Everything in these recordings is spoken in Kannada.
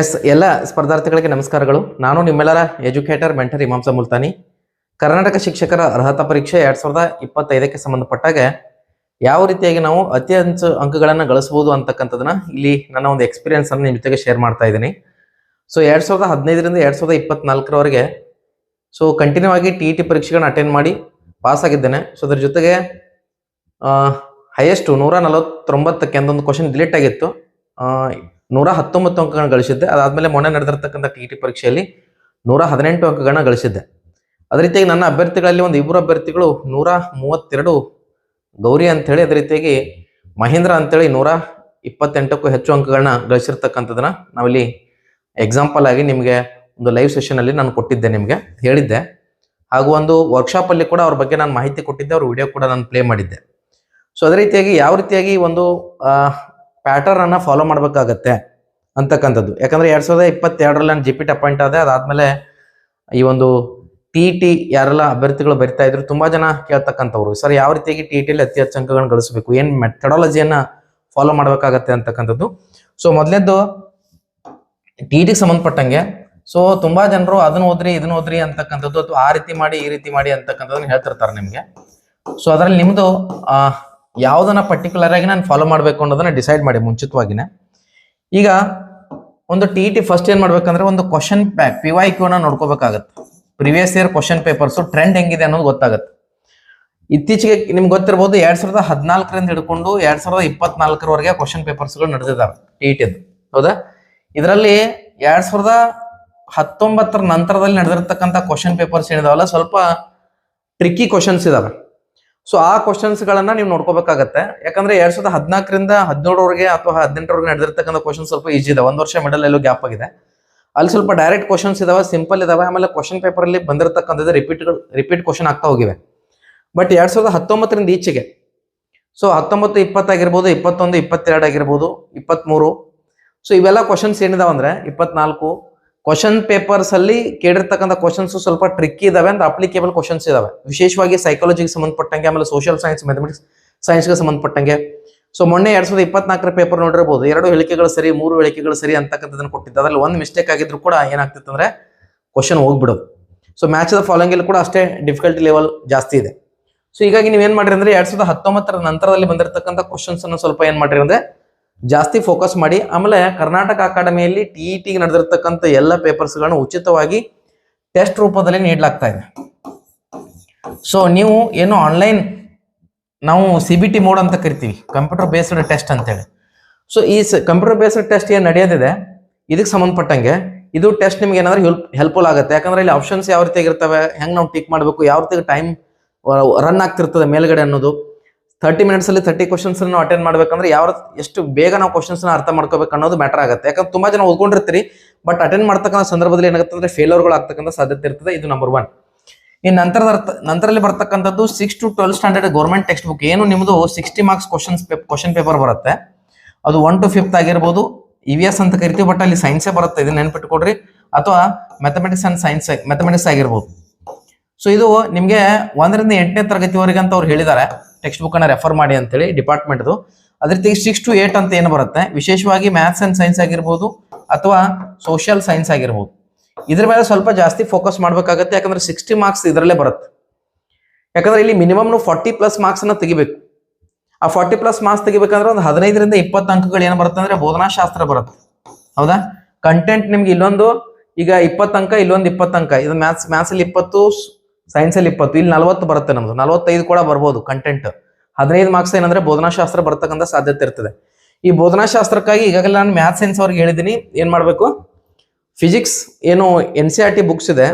ಎಸ್ ಎಲ್ಲ ಸ್ಪರ್ಧಾರ್ಥಿಗಳಿಗೆ ನಮಸ್ಕಾರಗಳು. ನಾನು ನಿಮ್ಮೆಲ್ಲರ ಎಜುಕೇಟರ್ ಮೆಂಟರ್ ಇಮಾಂಸ ಮುಲ್ತಾನಿ. ಕರ್ನಾಟಕ ಶಿಕ್ಷಕರ ಅರ್ಹತಾ ಪರೀಕ್ಷೆ ಎರಡ್ ಸಾವಿರದ ಇಪ್ಪತ್ತೈದಕ್ಕೆ ಸಂಬಂಧಪಟ್ಟಾಗ ಯಾವ ರೀತಿಯಾಗಿ ನಾವು ಅತಿ ಹೆಚ್ಚು ಅಂಕಗಳನ್ನು ಗಳಿಸಬಹುದು ಅಂತಕ್ಕಂಥದನ್ನ ಇಲ್ಲಿ ನನ್ನ ಒಂದು ಎಕ್ಸ್ಪೀರಿಯನ್ಸ್ ಅನ್ನು ನಿಮ್ಮ ಜೊತೆಗೆ ಶೇರ್ ಮಾಡ್ತಾ ಇದ್ದೀನಿ. ಸೊ ಎರಡ್ ಸಾವಿರದ ಹದಿನೈದರಿಂದ ಎರಡ್ ಸಾವಿರದ ಇಪ್ಪತ್ನಾಲ್ಕರವರೆಗೆ ಸೊ ಕಂಟಿನ್ಯೂ ಆಗಿ ಟಿ ಇ ಟಿ ಪರೀಕ್ಷೆಗಳನ್ನ ಅಟೆಂಡ್ ಮಾಡಿ ಪಾಸ್ ಆಗಿದ್ದೇನೆ. ಸೊ ಅದ್ರ ಜೊತೆಗೆ ಹೈಯೆಸ್ಟ್ ನೂರ ನಲವತ್ತೊಂಬತ್ತಕ್ಕೆ ಒಂದೊಂದು ಕ್ವಶನ್ ಡಿಲೀಟ್ ಆಗಿತ್ತು. ನೂರ ಹತ್ತೊಂಬತ್ತು ಅಂಕಗಳನ್ನ ಗಳಿಸಿದ್ದೆ. ಅದಾದ್ಮೇಲೆ ಮೊನ್ನೆ ನಡೆದಿರ್ತಕ್ಕಂಥ ಟಿ ಟಿ ಪರೀಕ್ಷೆಯಲ್ಲಿ ನೂರ ಹದಿನೆಂಟು ಅಂಕಗಳನ್ನ ಗಳಿಸಿದ್ದೆ. ಅದೇ ರೀತಿಯಾಗಿ ನನ್ನ ಅಭ್ಯರ್ಥಿಗಳಲ್ಲಿ ಒಂದು ಇಬ್ಬರು ಅಭ್ಯರ್ಥಿಗಳು ನೂರ ಮೂವತ್ತೆರಡು ಗೌರಿ ಅಂಥೇಳಿ, ಅದೇ ರೀತಿಯಾಗಿ ಮಹೇಂದ್ರ ಅಂತೇಳಿ ನೂರ ಇಪ್ಪತ್ತೆಂಟಕ್ಕೂ ಹೆಚ್ಚು ಅಂಕಗಳನ್ನ ಗಳಿಸಿರ್ತಕ್ಕಂಥದ್ದನ್ನ ನಾವಿಲ್ಲಿ ಎಕ್ಸಾಂಪಲ್ ಆಗಿ ನಿಮಗೆ ಒಂದು ಲೈವ್ ಸೆಷನ್ ಅಲ್ಲಿ ನಾನು ಕೊಟ್ಟಿದ್ದೆ ನಿಮಗೆ ಹೇಳಿದ್ದೆ. ಹಾಗೂ ಒಂದು ವರ್ಕ್ಶಾಪ್ ಅಲ್ಲಿ ಕೂಡ ಅವ್ರ ಬಗ್ಗೆ ನಾನು ಮಾಹಿತಿ ಕೊಟ್ಟಿದ್ದೆ. ಅವ್ರ ವಿಡಿಯೋ ಕೂಡ ನಾನು ಪ್ಲೇ ಮಾಡಿದ್ದೆ. ಸೊ ಅದೇ ರೀತಿಯಾಗಿ ಯಾವ ರೀತಿಯಾಗಿ ಒಂದು ಪ್ಯಾಟರ್ನ್ ಅನ್ನ ಫಾಲೋ ಮಾಡ್ಬೇಕಾಗತ್ತೆ ಅಂತಕ್ಕಂಥದ್ದು. ಯಾಕಂದ್ರೆ ಎರಡ್ ಸಾವಿರದ ಇಪ್ಪತ್ತೆರಡರಲ್ಲಿ ನಾನು ಜಿ ಅಪಾಯಿಂಟ್ ಆದೆ ಅದಾದ್ಮೇಲೆ ಈ ಒಂದು ಟಿ ಟಿ ಯಾರೆಲ್ಲ ಅಭ್ಯರ್ಥಿಗಳು ಬರಿತಾ ಇದ್ರು ತುಂಬಾ ಜನ ಕೇಳ್ತಕ್ಕಂಥವ್ರು. ಸರ್ ಯಾವ ರೀತಿಯಾಗಿ ಟಿ ಟಿಲಿ ಅತಿ ಹೆಚ್ಚು ಅಂಕಗಳನ್ನ ಗಳಿಸಬೇಕು ಏನ್ ಮೆಥಡಾಲಜಿಯನ್ನ ಫಾಲೋ ಮಾಡಬೇಕಾಗತ್ತೆ ಅಂತಕ್ಕಂಥದ್ದು. ಸೊ ಮೊದಲೇದ್ದು ಟಿ ಟಿಗೆ ಸಂಬಂಧಪಟ್ಟಂಗೆ ಸೊ ತುಂಬಾ ಜನರು ಅದನ್ನ ಓದ್ರಿ ಇದನ್ನ ಓದ್ರಿ ಅಂತಕ್ಕಂಥದ್ದು ಅಥವಾ ಆ ರೀತಿ ಮಾಡಿ ಈ ರೀತಿ ಮಾಡಿ ಅಂತಕ್ಕಂಥದ್ದನ್ನ ಹೇಳ್ತಿರ್ತಾರೆ ನಿಮ್ಗೆ. ಸೊ ಅದ್ರಲ್ಲಿ ನಿಮ್ದು ಆ, ಯಾವ್ದನ್ನ ಪರ್ಟಿಕ್ಯುಲರ್ ಆಗಿ ನಾನು ಫಾಲೋ ಮಾಡಬೇಕು ಅನ್ನೋದನ್ನ ಡಿಸೈಡ್ ಮಾಡಿ ಮುಂಚಿತವಾಗಿನೇ. ಈಗ ಒಂದು ಟಿ ಟಿ ಫಸ್ಟ್ ಏನ್ ಮಾಡ್ಬೇಕಂದ್ರೆ ಒಂದು ಕ್ವಶನ್ ಪಿ ವೈ ಕ್ಯೂನ ನೋಡ್ಕೋಬೇಕಾಗತ್ತೆ. Previous year question papers trend ಹೆಂಗಿದೆ ಅನ್ನೋದು ಗೊತ್ತಾಗುತ್ತೆ. ಇತ್ತೀಚೆಗೆ ನಿಮ್ಗೆ ಗೊತ್ತಿರ್ಬೋದು ಎರಡ್ ಸಾವಿರದ ಹದಿನಾಲ್ಕರಿಂದ ಹಿಡ್ಕೊಂಡು ಎರಡ್ ಸಾವಿರದ ಇಪ್ಪತ್ನಾಲ್ಕರವರೆಗೆ ಕ್ವಶನ್ ಪೇಪರ್ಸ್ಗಳು ನಡೆದಿದ್ದಾವೆ ಟಿ ಟಿ ಹೌದಾ? ಇದರಲ್ಲಿ ಎರಡ್ ಸಾವಿರದ ಹತ್ತೊಂಬತ್ತರ ನಂತರದಲ್ಲಿ ನಡೆದಿರ್ತಕ್ಕಂಥ ಕ್ವಶನ್ ಪೇಪರ್ಸ್ ಏನಿದಾವಲ್ಲ, ಸ್ವಲ್ಪ ಟ್ರಿಕ್ಕಿ ಕ್ವಶನ್ಸ್ ಇದಾವೆ. ಸೊ ಆ ಕ್ವಶನ್ಸ್ ಗಳನ್ನ ನೀವು ನೋಡ್ಕೋಬೇಕಾಗತ್ತೆ. ಯಾಕಂದ್ರೆ ಎರಡ್ ಸಾವಿರದ ಹದಿನಾಲ್ಕರಿಂದ ಹದಿನೇಳರವರೆಗೆ ಅಥವಾ ಹದಿನೆಂಟರವರೆಗೆ ನಡೆದಿರ್ತಕ್ಕಂಥ ಕ್ವಶನ್ ಸ್ವಲ್ಪ ಈಜಿ ಇದೆ ಒಂದು ವರ್ಷ ಮಿಡಲ್ ಎಲ್ಲೋ ಗ್ಯಾಪ್ ಆಗಿದೆ. ಅಲ್ಲಿ ಸ್ವಲ್ಪ ಡೈರೆಕ್ಟ್ ಕ್ವಶನ್ಸ್ ಇದಾವೆ ಸಿಂಪಲ್ ಇದಾವೆ. ಆಮೇಲೆ ಕ್ವಶನ್ ಪೇಪರ್ ಅಲ್ಲಿ ಬಂದಿರತಕ್ಕಂಥದ್ದು ರಿಪೀಟ್ ರಿಪೀಟ್ ಕ್ವಶನ್ ಆಗ್ತಾ ಹೋಗಿವೆ. ಬಟ್ ಎರಡ್ ಸಾವಿರದ ಹತ್ತೊಂಬತ್ತರಿಂದ ಈಚೆಗೆ ಸೊ ಹತ್ತೊಂಬತ್ತು, ಇಪ್ಪತ್ತಾಗಿರ್ಬೋದು, ಇಪ್ಪತ್ತೊಂದು, ಇಪ್ಪತ್ತೆರಡು ಆಗಿರ್ಬೋದು ಇಪ್ಪತ್ತ್ಮೂರು ಸೊ ಇವೆಲ್ಲ ಕ್ವಶನ್ಸ್ ಏನಿದಾವೆ ಅಂದರೆ, ಇಪ್ಪತ್ನಾಲ್ಕು ಕ್ವಶನ್ ಪೇಪರ್ಸ್ ಅಲ್ಲಿ ಕೇಳಿರ್ತಕ್ಕಂಥ ಕ್ವಶನ್ಸ್ ಸ್ವಲ್ಪ ಟ್ರಿಕ್ ಇದಾವೆ ಅಂತ ಅಪ್ಲಿಕೇಬಲ್ ಕ್ವಶನ್ಸ್ ಇದಾವೆ. ವಿಶೇಷವಾಗಿ ಸೈಕಾಲಜಿಗೆ ಸಂಬಂಧಪಟ್ಟಂಗೆ, ಆಮೇಲೆ ಸೋಷಿಯಲ್ ಸೈನ್ಸ್ ಮ್ಯಾಥಮೆಟಿಕ್ಸ್ ಸೈನ್ಸ್ಗೆ ಸಂಬಂಧಪಟ್ಟಂಗೆ. ಸೊ ಮೊನ್ನೆ ಎರಡ್ ಸಾವಿರದ ಇಪ್ಪತ್ನಾಲ್ಕರ ಪೇಪರ್ ನೋಡಿರ್ಬೋದು. ಎರಡು ಹೇಳಿಕೆಗಳು ಸರಿ, ಮೂರು ಹೇಳಿಕೆಗಳು ಸರಿ ಅಂತಕ್ಕಂಥದ್ದನ್ನ ಕೊಟ್ಟಿದ್ದು. ಅದರಲ್ಲಿ ಒಂದು ಮಿಸ್ಟೇಕ್ ಆಗಿದ್ರು ಕೂಡ ಏನಾಗ್ತಿತ್ತು ಅಂದ್ರೆ ಕ್ವಶನ್ ಹೋಗ್ಬಿಡೋದು. ಸೊ ಮ್ಯಾಚ್ ದ ಫಾಲೋಯಿಂಗ್ ಅಲ್ಲಿ ಕೂಡ ಅಷ್ಟೇ ಡಿಫಿಕಲ್ಟಿ ಲೆವೆಲ್ ಜಾಸ್ತಿ ಇದೆ. ಸೊ ಹೀಗಾಗಿ ನೀವು ಏನ್ ಮಾಡ್ರಿ ಅಂದ್ರೆ ಎರಡ್ ಸಾವಿರದ ಹತ್ತೊಂಬತ್ತರ ನಂತರದಲ್ಲಿ ಬಂದಿರತಕ್ಕಂಥ ಕ್ವಶನ್ಸ್ ಅನ್ನು ಸ್ವಲ್ಪ ಏನ್ ಮಾಡಿರಿ ಅಂದ್ರೆ ಜಾಸ್ತಿ ಫೋಕಸ್ ಮಾಡಿ. ಆಮೇಲೆ ಕರ್ನಾಟಕ ಅಕಾಡೆಮಿಯಲ್ಲಿ ಟಿ ಇ ಟಿಗೆ ನಡೆದಿರ್ತಕ್ಕಂಥ ಎಲ್ಲ ಪೇಪರ್ಸ್ಗಳನ್ನು ಉಚಿತವಾಗಿ ಟೆಸ್ಟ್ ರೂಪದಲ್ಲಿ ನೀಡಲಾಗ್ತಾ ಇದೆ. ಸೊ ನೀವು ಏನು ಆನ್ಲೈನ್ ನಾವು ಸಿ ಬಿ ಟಿ ಮೋಡ್ ಅಂತ ಕರಿತೀವಿ. ಕಂಪ್ಯೂಟರ್ ಬೇಸ್ಡ್ ಟೆಸ್ಟ್ ಅಂತೇಳಿ. ಸೊ ಈ ಕಂಪ್ಯೂಟರ್ ಬೇಸ್ಡ್ ಟೆಸ್ಟ್ ಏನು ನಡೆಯೋದಿದೆ? ಇದಕ್ಕೆ ಸಂಬಂಧಪಟ್ಟಂಗೆ ಇದು ಟೆಸ್ಟ್ ನಿಮ್ಗೆ ಏನಾದ್ರೆ ಹೆಲ್ಪ್ ಹೆಲ್ಪ್ಫುಲ್ ಆಗುತ್ತೆ. ಯಾಕಂದ್ರೆ ಇಲ್ಲಿ ಆಪ್ಷನ್ಸ್ ಯಾವ ರೀತಿ ಇರ್ತವೆ? ಹೆಂಗ್ ನಾವು ಟಿಕ್ ಮಾಡಬೇಕು? ಯಾವ ರೀತಿ ಟೈಮ್ ರನ್ ಆಗ್ತಿರ್ತದೆ ಮೇಲ್ಗಡೆ ಅನ್ನೋದು? ತರ್ಟಿ ಮಿನಿಟ್ಸ್ ಅಲ್ಲಿ ತರ್ಟಿ ಕ್ವಶನ್ಸ್ ನಾವು ಅಟೆಂಡ್ ಮಾಡಬೇಕಂದ್ರೆ ಯಾವ ಎಷ್ಟು ಬೇಗ ನಾವು ಕ್ವಶನ್ಸ್ನ ಅರ್ಥ ಮಾಡ್ಕೋಬೇಕು ಅನ್ನೋದು ಮ್ಯಾಟರ್ ಆಗುತ್ತೆ. ಯಾಕಂದ್ರೆ ತುಂಬಾ ಜನ ಓದ್ಕೊಂಡಿರ್ತೀರಿ ಬಟ್ ಅಟೆಂಡ್ ಮಾಡ್ತಕ್ಕಂಥ ಸಂದರ್ಭದಲ್ಲಿ ಏನಾಗುತ್ತೆ ಅಂದ್ರೆ ಫೇಲರ್ಗಳು ಆಗ್ತಕ್ಕಂಥ ಸಾಧ್ಯತೆ ಇರ್ತದೆ. ಇದು ನಂಬರ್ ಒನ್ ಇನ್ನು ನಂತರದ ನಂತರಲ್ಲಿ ಬರ್ತಕ್ಕಂಥದ್ದು six to twelve standard government textbook ಏನು ನಿಮ್ಮದು sixty marks questions question paper ಬರುತ್ತೆ. ಅದು ಒನ್ ಟು ಫಿಫ್ತ್ ಆಗಿರ್ಬೋದು. ಇ ವಿ ಎಸ್ ಅಂತ ಕರಿತೀವಿ ಬಟ್ ಅಲ್ಲಿ ಸೈನ್ಸೇ ಬರುತ್ತೆ. ಇದನ್ನ ನೆನ್ಪಿಟ್ಕೊಡ್ರಿ ಅಥವಾ ಮ್ಯಾಥಮೆಟಿಕ್ಸ್ ಅಂಡ್ ಸೈನ್ಸ್ ಮ್ಯಾಥಮೆಟಿಕ್ಸ್ ಆಗಿರ್ಬೋದು. ಸೊ ಇದು ನಿಮಗೆ ಒಂದರಿಂದ ಎಂಟನೇ ತರಗತಿವರೆಗೆ ಅಂತ ಅವ್ರು ಹೇಳಿದ್ದಾರೆ. ಟೆಕ್ಸ್ಟ್ ಬುಕ್ ಅನ್ನ ರೆಫರ್ ಮಾಡಿ ಅಂತೇಳಿ ಡಿಪಾರ್ಟ್ಮೆಂಟ್ದು ಅದೇ ರೀತಿ ಸಿಕ್ಸ್ ಟು ಏಟ್ ಅಂತ ಏನು ಬರುತ್ತೆ? ವಿಶೇಷವಾಗಿ ಮ್ಯಾಥ್ಸ್ ಅಂಡ್ ಸೈನ್ಸ್ ಆಗಿರ್ಬೋದು ಅಥವಾ ಸೋಷಿಯಲ್ ಸೈನ್ಸ್ ಆಗಿರ್ಬೋದು. ಇದ್ರ ಮೇಲೆ ಸ್ವಲ್ಪ ಜಾಸ್ತಿ ಫೋಕಸ್ ಮಾಡಬೇಕಾಗತ್ತೆ, ಯಾಕಂದ್ರೆ ಸಿಕ್ಸ್ಟಿ ಮಾರ್ಕ್ಸ್ ಇದರಲ್ಲೇ ಬರುತ್ತೆ. ಯಾಕಂದ್ರೆ ಇಲ್ಲಿ ಮಿನಿಮಮ್ ನೀವು ಫಾರ್ಟಿ ಪ್ಲಸ್ ಮಾರ್ಕ್ಸ್ ಅನ್ನ ತೆಗಿಬೇಕು. ಆ ಫಾರ್ಟಿ ಪ್ಲಸ್ ಮಾರ್ಕ್ಸ್ ತೆಗಿಬೇಕಂದ್ರೆ ಒಂದು ಹದಿನೈದರಿಂದ ಇಪ್ಪತ್ತು ಅಂಕಗಳು ಏನು ಬರುತ್ತೆ ಅಂದ್ರೆ ಬೋಧನಾಶಾಸ್ತ್ರ ಬರುತ್ತೆ. ಹೌದಾ? ಕಂಟೆಂಟ್ ನಿಮ್ಗೆ ಇಲ್ಲೊಂದು, ಈಗ ಇಪ್ಪತ್ತು ಅಂಕ, ಇಲ್ಲೊಂದು ಇಪ್ಪತ್ತು ಅಂಕ. ಇದು ಮ್ಯಾಥ್ಸ್ ಮ್ಯಾಥ್ಸ್ ಅಲ್ಲಿ ಇಪ್ಪತ್ತು ಸೈನ್ಸ್ ಅಲ್ಲಿ ಇಪ್ಪತ್ತು, ಇಲ್ಲಿ ನಲವತ್ತು ಬರುತ್ತೆ ನಮ್ದು. ನಲವತ್ತೈದು ಕೂಡ ಬರ್ಬೋದು ಕಂಟೆಂಟ್ ಹದಿನೈದು ಮಾರ್ಕ್ಸ್ ಏನಂದ್ರೆ ಬೋಧನಾಶಾಸ್ತ್ರ ಬರ್ತಕ್ಕಂಥ ಸಾಧ್ಯತೆ ಇರ್ತದೆ. ಈ ಬೋಧನಾಶಾಸ್ತ್ರಕ್ಕಾಗಿ ಈಗಾಗಲೇ ನಾನು ಮ್ಯಾಥ್ ಸೈನ್ಸ್ ಅವ್ರಿಗೆ ಹೇಳಿದ್ದೀನಿ ಏನು ಮಾಡಬೇಕು? ಫಿಸಿಕ್ಸ್ ಏನು N C R T books ಇದೆ.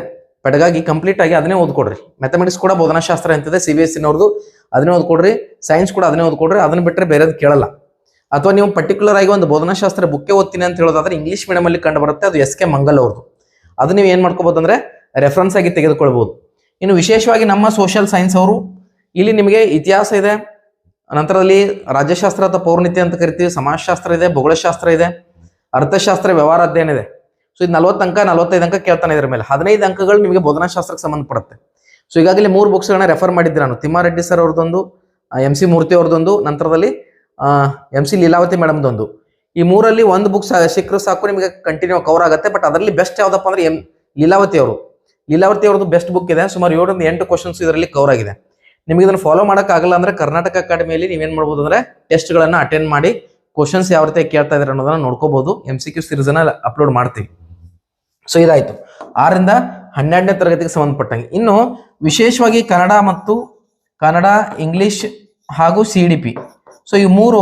ಪೆಡಗಾಗಿ ಕಂಪ್ಲೀಟ್ ಆಗಿ ಅದನ್ನೇ ಓದ್ಕೊಡ್ರಿ. ಮ್ಯಾಥಮೆಟಿಕ್ಸ್ ಕೂಡ ಬೋಧನಾಶಾಸ್ತ್ರ ಅಂತಿದೆ ಸಿ ಬಿ ಎಸ್ ಸಿನವ್ರದ್ದು ಅದನ್ನೇ ಓದ್ಕೊಡ್ರಿ. ಸೈನ್ಸ್ ಕೂಡ ಅದನ್ನೇ ಓದ್ಕೊಡ್ರಿ. ಅದನ್ನ ಬಿಟ್ಟರೆ ಬೇರೆದು ಕೇಳಲ್ಲ. ಅಥವಾ ನೀವು ಪರ್ಟಿಕ್ಯುಲರ್ ಆಗಿ ಒಂದು ಬೋಧನಾಶಾಸ್ತ್ರ ಬುಕ್ಕೆ ಓದ್ತೀನಿ ಅಂತ ಹೇಳೋದಾದ್ರೆ ಇಂಗ್ಲೀಷ್ ಮೀಡಿಯಮಲ್ಲಿ ಕಂಡು ಬರುತ್ತೆ. ಅದು ಎಸ್ ಕೆ ಮಂಗಲ್ ಅವ್ರದ್ದು ಅದು ನೀವು ಏನು ಮಾಡ್ಕೋಬಹುದು ಅಂದ್ರೆ ರೆಫರೆನ್ಸ್ ಆಗಿ ತೆಗೆದುಕೊಳ್ಬಹುದು ಇನ್ನು ವಿಶೇಷವಾಗಿ ನಮ್ಮ ಸೋಷಿಯಲ್ ಸೈನ್ಸ್ ಅವರು, ಇಲ್ಲಿ ನಿಮಗೆ ಇತಿಹಾಸ ಇದೆ ನಂತರದಲ್ಲಿ ರಾಜ್ಯಶಾಸ್ತ್ರ ಅಥವಾ ಪೌರ್ಣಿತ್ಯ ಅಂತ ಕರಿತೀವಿ, ಸಮಾಜಶಾಸ್ತ್ರ ಇದೆ, ಭೂಗೋಳಶಾಸ್ತ್ರ ಇದೆ, ಅರ್ಥಶಾಸ್ತ್ರ, ವ್ಯವಹಾರ ಅಧ್ಯಯನ ಇದೆ. ಸೊ ಇದು ನಲವತ್ತು ಅಂಕ, ನಲವತ್ತೈದು ಅಂಕ ಕೇಳ್ತಾನೆ ಇದ್ರ ಮೇಲೆ. ಹದಿನೈದು ಅಂಕಗಳು ನಿಮಗೆ ಬೋಧನಾಶಾಸ್ತ್ರಕ್ಕೆ ಸಂಬಂಧಪಡುತ್ತೆ. ಸೊ ಈಗಾಗಲೇ ಮೂರು ಬುಕ್ಸ್ಗಳನ್ನ ರೆಫರ್ ಮಾಡಿದ್ದೆ ನಾನು. ತಿಮ್ಮಾರೆಡ್ಡಿ ಸರ್ ಅವ್ರದ್ದೊಂದು ಎಂ ಸಿ ಮೂರ್ತಿ ಅವ್ರದ್ದೊಂದು, ನಂತರದಲ್ಲಿ ಎಂ ಸಿ ಲೀಲಾವತಿ ಮೇಡಮ್ದೊಂದು. ಈ ಮೂರಲ್ಲಿ ಒಂದು ಬುಕ್ಸ್ ಸಿಕ್ಕರು ಸಾಕು, ನಿಮಗೆ ಕಂಟಿನ್ಯೂ ಕವರ್ ಆಗುತ್ತೆ ಬಟ್ ಅದರಲ್ಲಿ ಬೆಸ್ಟ್ ಯಾವುದಪ್ಪ ಅಂದ್ರೆ ಎಂ ಲೀಲಾವತಿ ಅವರು. ಲೀಲಾವತಿ ಅವ್ರದ್ದು ಬೆಸ್ಟ್ ಬುಕ್ ಇದೆ. ಸುಮಾರು ಏಳರಿಂದ ಎಂಟು ಕ್ವಶನ್ಸ್ ಇದರಲ್ಲಿ ಕವರ್ ಆಗಿದೆ. ನಿಮಗೆ ಇದನ್ನು ಫಾಲೋ ಆಗಲ್ಲ ಅಂದ್ರೆ ಕರ್ನಾಟಕ ಅಕಾಡೆಮಿಯಲ್ಲಿ ನೀವೇನು ಮಾಡ್ಬೋದು ಅಂದ್ರೆ ಟೆಸ್ಟ್ಗಳನ್ನು ಅಟೆಂಡ್ ಮಾಡಿ ಕ್ವಶನ್ಸ್ ಯಾವ ರೀತಿ ಕೇಳ್ತಾ ಇದ್ದಾರೆ ಅನ್ನೋದನ್ನ ನೋಡ್ಕೋಬಹುದು ಎಂ ಸಿ ಕ್ಯೂ ಸಿರೀಸನ್ನ ಅಪ್ಲೋಡ್ ಮಾಡ್ತೀವಿ. ಸೊ ಇದಾಯಿತು. ಆರಿಂದ ಹನ್ನೆರಡನೇ ತರಗತಿಗೆ ಸಂಬಂಧಪಟ್ಟಂಗೆ. ಇನ್ನು ವಿಶೇಷವಾಗಿ ಕನ್ನಡ ಮತ್ತು ಕನ್ನಡ, ಇಂಗ್ಲಿಷ್ ಹಾಗೂ ಸಿ ಡಿ ಪಿ ಸೊ ಈ ಮೂರು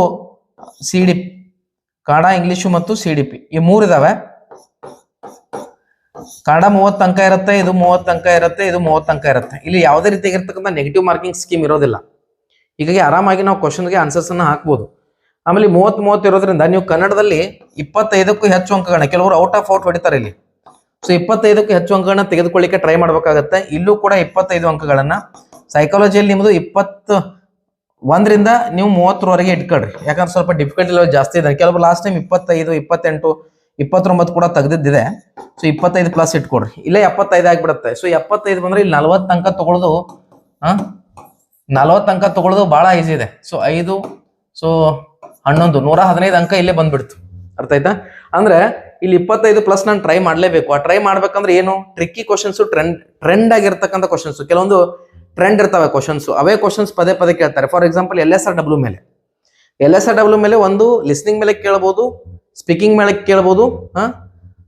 ಸಿ ಡಿ ಕನ್ನಡ, ಇಂಗ್ಲೀಷು ಮತ್ತು ಸಿ ಡಿ ಪಿ ಈ ಮೂರು ಇದಾವೆ ಕನ್ನಡ ಮೂವತ್ತು ಅಂಕ ಇರುತ್ತೆ, ಇದು ಮೂವತ್ತು ಅಂಕ ಇರುತ್ತೆ, ಇದು ಮೂವತ್ತು ಅಂಕ ಇರುತ್ತೆ. ಇಲ್ಲಿ ಯಾವುದೇ ರೀತಿಯಾಗಿರ್ತಕ್ಕಂಥ ನೆಗೆಟಿವ್ ಮಾರ್ಕಿಂಗ್ ಸ್ಕೀಮ್ ಇರೋದಿಲ್ಲ. ಹೀಗಾಗಿ ಆರಾಮಾಗಿ ನಾವು ಕ್ವಶನ್ಗೆ ಆನ್ಸರ್ಸ್ ಅನ್ನ ಹಾಕ್ಬೋದು. ಆಮೇಲೆ ಮೂವತ್ತು ಮೂವತ್ತು ಇರೋದ್ರಿಂದ ನೀವು ಕನ್ನಡದಲ್ಲಿ ಇಪ್ಪತ್ತೈದಕ್ಕೂ ಹೆಚ್ಚು ಅಂಕಗಳನ್ನ, ಕೆಲವರು ಔಟ್ ಆಫ್ ಔಟ್ ಹೊಡಿತಾರೆ ಇಲ್ಲಿ. ಸೊ ಇಪ್ಪತ್ತೈದಕ್ಕೂ ಹೆಚ್ಚು ಅಂಕಗಳನ್ನ ತೆಗೆದುಕೊಳ್ಳಿಕ್ಕೆ ಟ್ರೈ ಮಾಡಬೇಕಾಗತ್ತೆ. ಇಲ್ಲೂ ಕೂಡ ಇಪ್ಪತ್ತೈದು ಅಂಕಗಳನ್ನ. ಸೈಕಾಲಜಿಯಲ್ಲಿ ನಿಮ್ಮದು ಇಪ್ಪತ್ತು ಒಂದರಿಂದ ನೀವು ಮೂವತ್ತರವರೆಗೆ ಇಟ್ಕೊಳ್ರಿ. ಯಾಕಂದ್ರೆ ಸ್ವಲ್ಪ ಡಿಫಿಕಲ್ಟಿ ಲೆವೆಲ್ ಜಾಸ್ತಿ ಇದೆ. ಕೆಲವರು ಲಾಸ್ಟ್ ಟೈಮ್ ಇಪ್ಪತ್ತೈದು, ಇಪ್ಪತ್ತೆಂಟು ಇಪ್ಪತ್ತೊಂಬತ್ತು ಕೂಡ ತೆಗೆದಿದ್ದಿದೆ. ಸೊ ಇಪ್ಪತ್ತೈದು ಪ್ಲಸ್ ಇಟ್ಕೊಡ್ರಿ. ಇಲ್ಲೇ ಎಪ್ಪತ್ತೈದು ಆಗಿಬಿಡುತ್ತೆ. ಸೊ ಎಪ್ಪತ್ತೈದು ಬಂದ್ರೆ ಇಲ್ಲಿ ನಲ್ವತ್ತು ಅಂಕ ತಗೊಳ್ಳೋದು ಹಾ? ನಲ್ವತ್ತು ಅಂಕ ತಗೊಳ್ಳೋದು ಬಹಳ ಈಸಿ ಇದೆ. ಸೊ ಐದು ಸೊ ಹನ್ನೊಂದು, ನೂರ ಹದಿನೈದು ಅಂಕ ಇಲ್ಲೇ ಬಂದ್ಬಿಡ್ತು. ಅರ್ಥ ಆಯ್ತಾ? ಅಂದ್ರೆ ಇಲ್ಲಿ ಇಪ್ಪತ್ತೈದು ಪ್ಲಸ್ ನಾನು ಟ್ರೈ ಮಾಡಲೇಬೇಕು. ಆ ಟ್ರೈ ಮಾಡ್ಬೇಕಂದ್ರೆ ಏನು? ಟ್ರಿಕ್ಕಿ ಕ್ವಶನ್ಸ್ ಟ್ರೆಂಡ್ ಟ್ರೆಂಡ್ ಆಗಿರ್ತಕ್ಕಂಥ ಕ್ವಶನ್ಸ್ ಕೆಲವೊಂದು ಟ್ರೆಂಡ್ ಇರ್ತವೆ ಕ್ವಶನ್ಸ್ ಅವೇ ಕ್ವಶನ್ಸ್ ಪದೇ ಪದೇ ಕೇಳ್ತಾರೆ. For example L S R W ಮೇಲೆ. ಎಲ್ ಎಸ್ ಆರ್ ಡಬ್ಲ್ಯೂ ಮೇಲೆ ಒಂದು ಲಿಸ್ನಿಂಗ್ ಮೇಲೆ ಕೇಳ್ಬೋದು. ಸ್ಪೀಕಿಂಗ್ ಮೇಲೆ ಕೇಳ್ಬೋದು, ಹಾಂ?